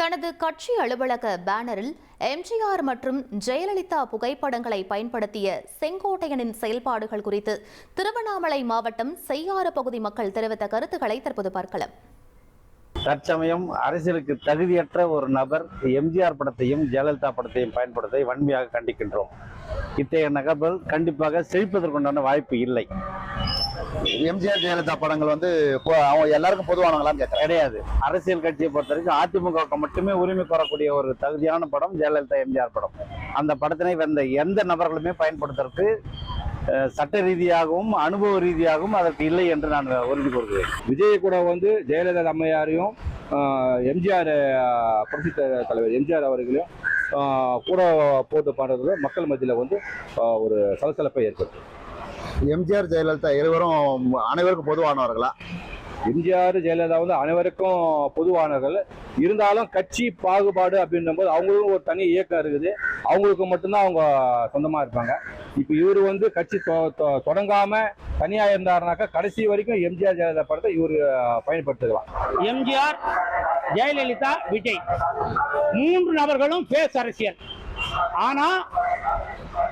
தனது கட்சி அலுவலக பேனரில் எம்ஜிஆர் மற்றும் ஜெயலலிதா புகைப்படங்களை பயன்படுத்திய செங்கோட்டையனின் செயல்பாடுகள் குறித்து திருவண்ணாமலை மாவட்டம் செய்யாறு பகுதி மக்கள் தெரிவித்த கருத்துக்களை தற்போது பார்க்கலாம். தற்சமயம் அரசியலுக்கு தகுதியற்ற ஒரு நபர் எம்ஜிஆர் படத்தையும் ஜெயலலிதா படத்தையும் பயன்படுத்த வன்மையாக கண்டிக்கின்றோம். இத்தகைய நகர்வுகள் கண்டிப்பாக செழிப்பதற்குண்டான வாய்ப்பு இல்லை. எம்ஜிஆர் ஜெயலலிதா படங்கள் வந்து அவங்க எல்லாருக்கும் பொதுவானவங்களான்னு கேட்கறேன் கிடையாது. அரசியல் கட்சியை பொறுத்த வரைக்கும் அதிமுகவுக்கு மட்டுமே உரிமை கோரக்கூடிய ஒரு தகுதியான படம் ஜெயலலிதா எம்ஜிஆர் படம். அந்த படத்தினை வந்த எந்த நபர்களுமே பயன்படுத்துறதுக்கு சட்ட ரீதியாகவும் அனுபவ ரீதியாகவும் அதற்கு இல்லை என்று நான் உறுதி கூறுகிறேன். விஜய் கூட வந்து ஜெயலலிதா அம்மையாரையும் ஆஹ், எம்ஜிஆர் புரட்சி தலைவர் எம்ஜிஆர் அவர்களையும் ஆஹ், கூட போட்டு பாடுறது மக்கள் மத்தியில் வந்து ஆஹ், ஒரு சலசலப்பை ஏற்படுத்தும் எம்ஜிஆர் ஜெயலலிதா இருவரும் அனைவருக்கும் பொதுவானவர்களா? எம்ஜிஆர் ஜெயலலிதா வந்து அனைவருக்கும் பொதுவானவர்கள். இருந்தாலும் கட்சி பாகுபாடு அப்படின்னும் போது அவங்களுக்கும் ஒரு தனி இயக்கம் இருக்குது. அவங்களுக்கு மட்டும்தான் அவங்க சொந்தமாக இருப்பாங்க. இப்போ இவர் வந்து கட்சி தொடங்காம தனியாக இருந்தாருனாக்கா கடைசி வரைக்கும் எம்ஜிஆர் ஜெயலலிதா படத்தை இவர் பயன்படுத்திக்கலாம். எம்ஜிஆர் ஜெயலலிதா விஜய். மூன்று நபர்களும் பேஸ் அரசியல். ஆனா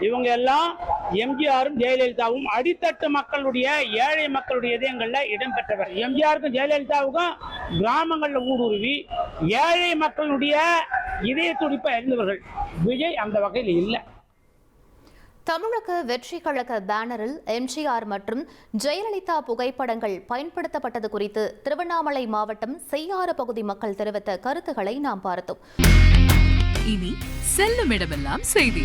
இவங்க எல்லாம் எம்ஜிஆரும் ஜெயலலிதாவும் அடித்தட்டு மக்களுடைய ஏழை மக்களுடைய இதயங்கள்ல இடம்பெற்றவர். எம்ஜிஆருக்கும் ஜெயலலிதாவுக்கும் கிராமங்கள்ல ஊடுருவி ஏழை மக்களுடைய இதய துடிப்பை அறிந்தவர்கள் விஜய் அந்த வகையில் இல்லை. தமிழக வெற்றி கழக பேனரில் எம்ஜிஆர் மற்றும் ஜெயலலிதா புகைப்படங்கள் பயன்படுத்தப்பட்டது குறித்து திருவண்ணாமலை மாவட்டம் செய்யாறு பகுதி மக்கள் தெரிவித்த கருத்துக்களை நாம் பார்த்தோம். இனி செல்லும் இடமெல்லாம் செய்தி.